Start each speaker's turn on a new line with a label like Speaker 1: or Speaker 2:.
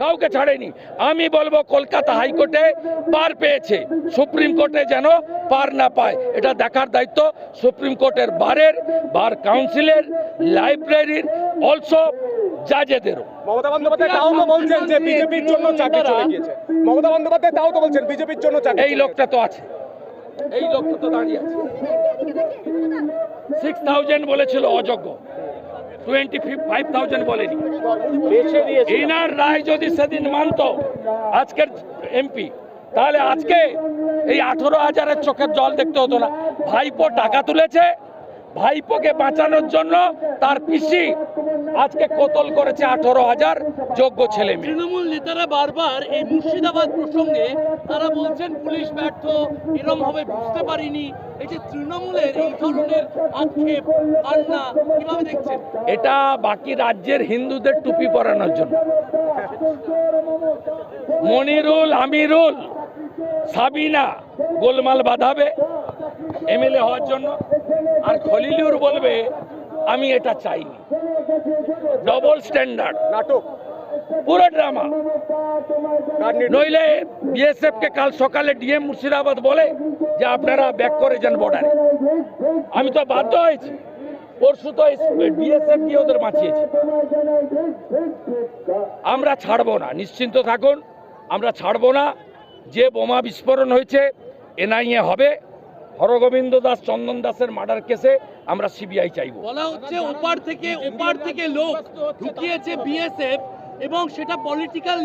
Speaker 1: কাউকে ছাড়েনি। আমি বলব কলকাতা হাইকোর্টে পার পেয়েছে। সুপ্রিম কোর্টে যেন পার না পায়। এটা দেখার দায়িত্ব সুপ্রিম কোর্টের বারের বার কাউন্সিলের লাইব্রেরির অলসো জাজেদেরও
Speaker 2: মমতা বন্দ্যোপাধ্যায় তাও তো বলছেন যে বিজেপির জন্য চাকরি চলে গিয়েছে। মমতা বন্দ্যোপাধ্যায় তাও তো বলছেন বিজেপির জন্য চাকরি
Speaker 1: এই লোকটা তো আছে। এই লোকটা তো দাঁড়িয়ে আছে। সিক্স থাউজেন্ড বলেছিল অযোগ্য। টোয়েন্টি ফাইভ থাউজেন্ড বলেনি ইনার রায় যদি সেদিন মানত আজকের এমপি তাহলে আজকে এই আঠেরো হাজারের চোখের জল দেখতে হতো না। ভাইপো টাকা তুলেছে ভাইপোকে বাঁচানোর জন্য তার পিসি আজকে কতল করেছে আঠেরো হাজার যোগ্য ছেলে মেয়ে।
Speaker 3: তৃণমূল নেতারা বারবার এই মুর্শিদাবাদ প্রসঙ্গে তারা বলছেন পুলিশ ব্যর্থ এরম হবে বুঝতে পারিনি। এই যে তৃণমূলের এই ধরনের আক্ষেপ কান্না কীভাবে দেখছেন?
Speaker 1: এটা বাকি রাজ্যের হিন্দুদের টুপি পরানোর জন্য। মনিরুল আমিরুল সাবিনা গোলমাল বাঁধাবে। এমএলএ হওয়ার জন্য। আর খলিলুর বলবে আমি এটা চাইনি। ডবল স্ট্যান্ডার্ড
Speaker 2: নাটক।
Speaker 1: পুরো ড্রামা নইলে বিএসএফ কে কাল সকালে ডিএম মুর্শিদাবাদ বলে যে আপনারা ব্যাক করে যান বর্ডারে আমি তো বাধ্য হয়েছি। পরশু তো বিএসএফ গিয়ে ওদের বাঁচিয়েছে। আমরা ছাড়বো না। নিশ্চিন্ত থাকুন আমরা ছাড়বো না। যে বোমা বিস্ফোরণ হয়েছে এনআইএ হবে। হরগোবিন্দ দাস, চন্দন দাসের মার্ডার কেসে আমরা সিবিআই চাইব।
Speaker 3: বলা হচ্ছে ওপার থেকে ওপার থেকে লোক ঢুকিয়েছে বিএসএফ এবং সেটা পলিটিক্যাল